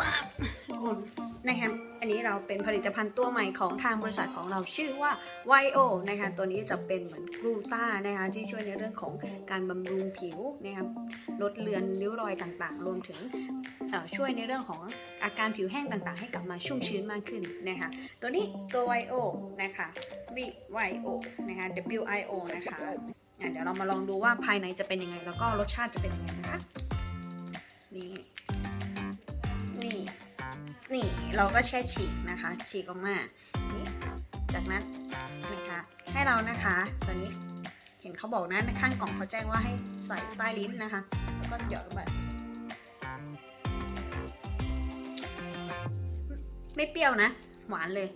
ป๊บทุกคนนะคะอันนี้เราเป็นผลิตภัณฑ์ตัวใหม่ของทางบริษัทของเราชื่อว่า YO นะคะตัวนี้จะเป็นเหมือนกลูต้านะคะที่ช่วยในเรื่องของการบำรุงผิวนะคะลดเลือนริ้วรอยต่างๆ รวมถึงช่วยในเรื่องของอาการผิวแห้งต่างๆ ให้กลับมาชุ่มชื้นมากขึ้นนะคะตัวนี้ตัว YO นะคะ VYO นะคะ WIO นะคะเดี๋ยวเรามาลองดูว่าภายในจะเป็นยังไง แล้วก็รสชาติจะเป็นยังไงนะคะนี่ นี่เราก็แช่ฉีกนะคะ ฉีกออกมานี่จากนั้นนะคะให้เรานะคะตอนนี้เห็นเขาบอกนะในข้างกล่องเขาแจ้งว่าให้ใส่ใต้ลิ้นนะคะ แล้วก็หยอดลงไปไม่เปรี้ยวนะ หวานเลย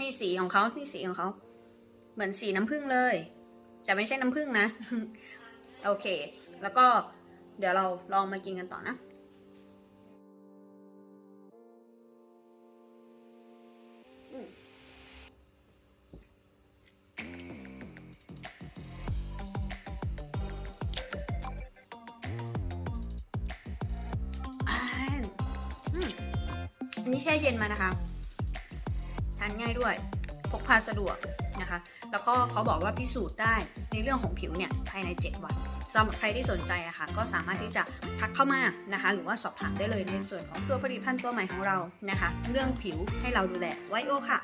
นี่สีของเขานี่สีของเขาเหมือนสีน้ำผึ้งเลย แต่ไม่ใช่น้ำผึ้งนะ โอเค แล้วก็เดี๋ยวเราลองมากินกันต่อนะ นี้แช่เย็นมานะคะ ทานง่ายด้วย พกพาสะดวกนะคะ แล้วก็เขาบอกว่าพิสูจน์ได้ในเรื่องของผิวเนี่ยภายใน 7 วันสำหรับใครที่สนใจอะค่ะก็สามารถที่จะทักเข้ามานะคะ หรือว่าสอบถามได้เลยในส่วนของตัวผลิตภัณฑ์ตัวใหม่ของเรานะคะ เรื่องผิวให้เราดูแลไว้โอค่ะ